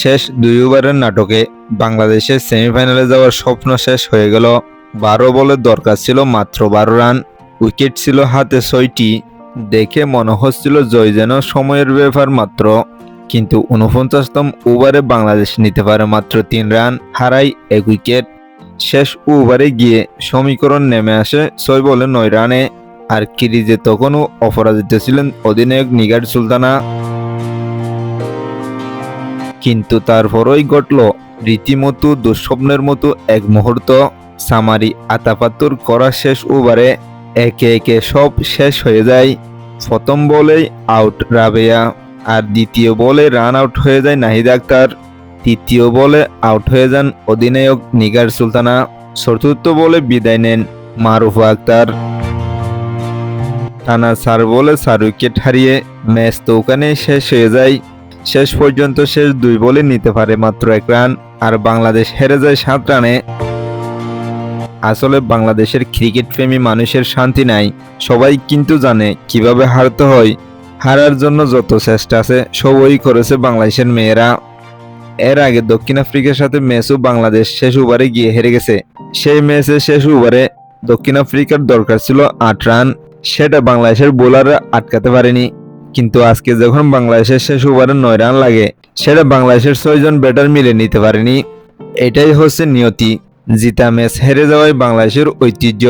শেষ দুই ওভারের নাটকে বাংলাদেশের সেমিফাইনালে যাওয়ার স্বপ্ন শেষ হয়ে গেল। বারো বলের দরকার ছিল মাত্র বারো রান। উইকেট ছিল হাতে ছয়টি। দেখে মনে হচ্ছিল জয় যেন সময়ের ব্যাপার মাত্র। কিন্তু উনপঞ্চাশতম ওভারে বাংলাদেশ নিতে পারে মাত্র তিন রান হারাই এক উইকেট। শেষ ওভারে গিয়ে সমীকরণ নেমে আসে ছয় বলে নয় রানে। আর ক্রিজে তখনও অপরাজিত ছিলেন অধিনায়ক নিগার সুলতানা। কিন্তু তারপরই ঘটল রীতিমতো দুঃস্বপ্নের মতো এক মুহূর্ত। সামারি আতাপাতুর করা শেষ ওভারে একে একে সব শেষ হয়ে যায়। প্রথম বলেই আউট রাবেয়া, আর দ্বিতীয় বলে রান আউট হয়ে যায় নাহিদ আক্তার। তৃতীয় বলে আউট হয়ে যান অধিনায়ক নিগার সুলতানা। চতুর্থ বলে বিদায় নেন মারুফা আক্তার। টানা চার বলে চার উইকেট হারিয়ে ম্যাচ তো ওখানেই শেষ হয়ে যায়। শেষ পর্যন্ত শেষ দুই বলে নিতে পারে মাত্র এক রান, আর বাংলাদেশ হেরে যায় সাত রানে। আসলে বাংলাদেশের ক্রিকেট প্রেমী মানুষের শান্তি নাই। সবাই কিন্তু জানে কীভাবে হারতে হয়। হারার জন্য যত চেষ্টা আছে, সবই করেছে বাংলাদেশের মেয়েরা। এর আগে দক্ষিণ আফ্রিকার সাথে ম্যাচও বাংলাদেশ শেষ ওভারে গিয়ে হেরে গেছে। সেই ম্যাচে শেষ ওভারে দক্ষিণ আফ্রিকার দরকার ছিল আট রান। সেটা বাংলাদেশের বোলাররা আটকাতে পারেনি। কিন্তু আজকে যখন বাংলাদেশের শেষ ওভারে নয় রান লাগে, সেটা বাংলাদেশের ছয়জন ব্যাটার মিলে নিতে পারেনি। এটাই হচ্ছে নিয়তি। জিতা ম্যাচ হেরে যাওয়ায় বাংলাদেশের ঐতিহ্য।